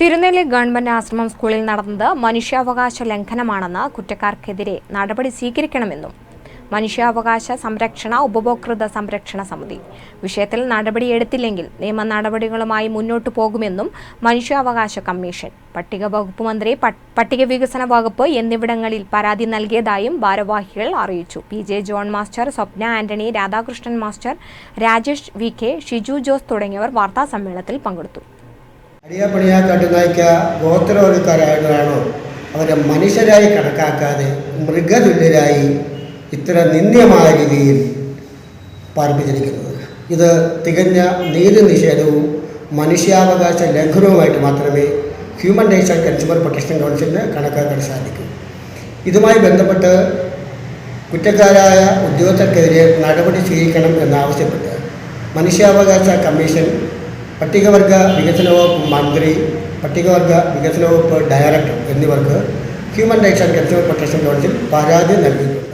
Thirunelli government ആശ്രമം സ്കൂളിൽ നടന്നത് മനുഷ്യാവകാശ ലംഘനമാണെന്ന് കുറ്റക്കാർക്കെതിരെ നടപടി സ്വീകരിക്കണമെന്നും മനുഷ്യാവകാശ സംരക്ഷണ ഉപഭോക്തൃ സംരക്ഷണ സമിതി. വിഷയത്തിൽ നടപടിയെടുത്തില്ലെങ്കിൽ നിയമ നടപടികളുമായി മുന്നോട്ടു പോകുമെന്നും മനുഷ്യാവകാശ കമ്മീഷൻ പട്ടിക വകുപ്പ് മന്ത്രി പട്ടിക വികസന വകുപ്പ് എന്നിവിടങ്ങളിൽ പരാതി നൽകിയതായും ഭാരവാഹികൾ അറിയിച്ചു. P J John master Swapna Antony Radhakrishnan master Rajesh V K Shiju Jose തുടങ്ങിയവർ വാർത്താസമ്മേളനത്തിൽ പങ്കെടുത്തു. അടിയപ്പണിയാ കടുങ്ങായ്ക്ക ഗോത്രവർഗക്കാരായതാണോ അവരെ മനുഷ്യരായി കണക്കാക്കാതെ മൃഗതുല്യരായി ഇത്ര നിന്ദ്യമായ രീതിയിൽ പാർപ്പിച്ചിരിക്കുന്നത്. ഇത് തികഞ്ഞ നീതി നിഷേധവും മനുഷ്യാവകാശ ലംഘനവുമായിട്ട് മാത്രമേ human rights and consumer protection കൗൺസിലിന് കണക്കാക്കാൻ സാധിക്കൂ. ഇതുമായി ബന്ധപ്പെട്ട് കുറ്റക്കാരായ ഉദ്യോഗസ്ഥർക്കെതിരെ നടപടി സ്വീകരിക്കണം എന്നാവശ്യപ്പെട്ട് മനുഷ്യാവകാശ കമ്മീഷൻ പട്ടികവർഗ വികസന വകുപ്പ് മന്ത്രി പട്ടികവർഗ വികസന വകുപ്പ് ഡയറക്ടർ എന്നിവർക്ക് human rights and consumer protection council പരാതി നൽകിയിട്ടുണ്ട്.